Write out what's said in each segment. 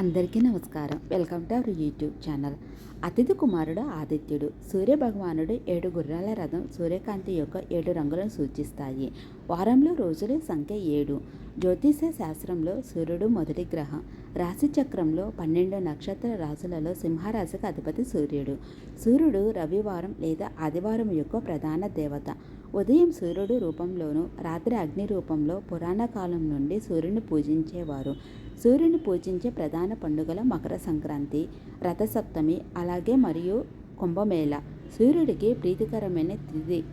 అందరికీ నమస్కారం. Welcome to our YouTube channel. అతిథి కుమారుడు ఆదిత్యుడు. సూర్య భగవానుడు ఏడు గుర్రాల రథం సూర్యకాంతి యొక్క ఏడు రంగులను సూచిస్తాయి. వారంలో రోజుల సంఖ్య ఏడు. జ్యోతిష శాస్త్రంలో సూర్యుడు మొదటి గ్రహం. రాశి చక్రంలో పన్నెండు నక్షత్ర రాశులలో సింహరాశికి అధిపతి సూర్యుడు. సూర్యుడు రవివారం లేదా ఆదివారం యొక్క ప్రధాన దేవత. ఉదయం సూర్యుడు రూపంలోను రాత్రి అగ్ని రూపంలో పురాణ కాలం నుండి సూర్యుని పూజించేవారు. సూర్యుని పూజించే ప్రధాన పండుగల మకర సంక్రాంతి రథసప్తమి అలాగే మరియు కుంభమేళ. సూర్యుడికి ప్రీతికరమైన తిథి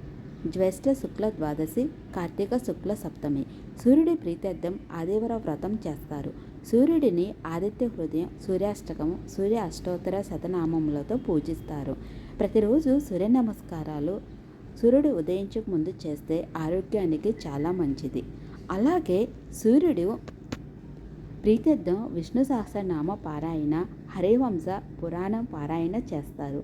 జ్యేష్ఠ శుక్ల ద్వాదశి కార్తీక శుక్ల సప్తమి. సూర్యుడి ప్రీత్యర్థం ఆదివార వ్రతం చేస్తారు. సూర్యుడిని ఆదిత్య హృదయం సూర్యాష్టకము సూర్య అష్టోత్తర శతనామములతో పూజిస్తారు. ప్రతిరోజు సూర్య నమస్కారాలు సూర్యుడు ఉదయించక ముందు చేస్తే ఆరోగ్యానికి చాలా మంచిది. అలాగే సూర్యుడు ప్రీత్యర్థం విష్ణు సహస్రనామ పారాయణ హరివంశ పురాణం పారాయణ చేస్తారు.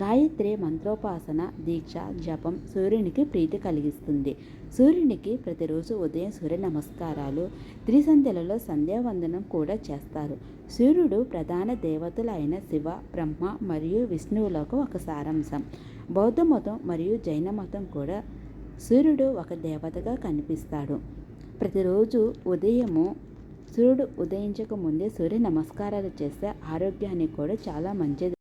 గాయత్రి మంత్రోపాసన దీక్ష జపం సూర్యునికి ప్రీతి కలిగిస్తుంది. సూర్యునికి ప్రతిరోజు ఉదయం సూర్య నమస్కారాలు త్రిసంధ్యలలో సంధ్యావందనం కూడా చేస్తారు. సూర్యుడు ప్రధాన దేవతలు అయిన శివ బ్రహ్మ మరియు విష్ణువులకు ఒక సారాంశం. బౌద్ధ మతం మరియు జైన మతం కూడా సూర్యుడు ఒక దేవతగా కనిపిస్తాడు. ప్రతిరోజు ఉదయము సూర్యుడు ఉదయించక ముందే సూర్య నమస్కారాలు చేస్తే ఆరోగ్యానికి కూడా చాలా మంచిది.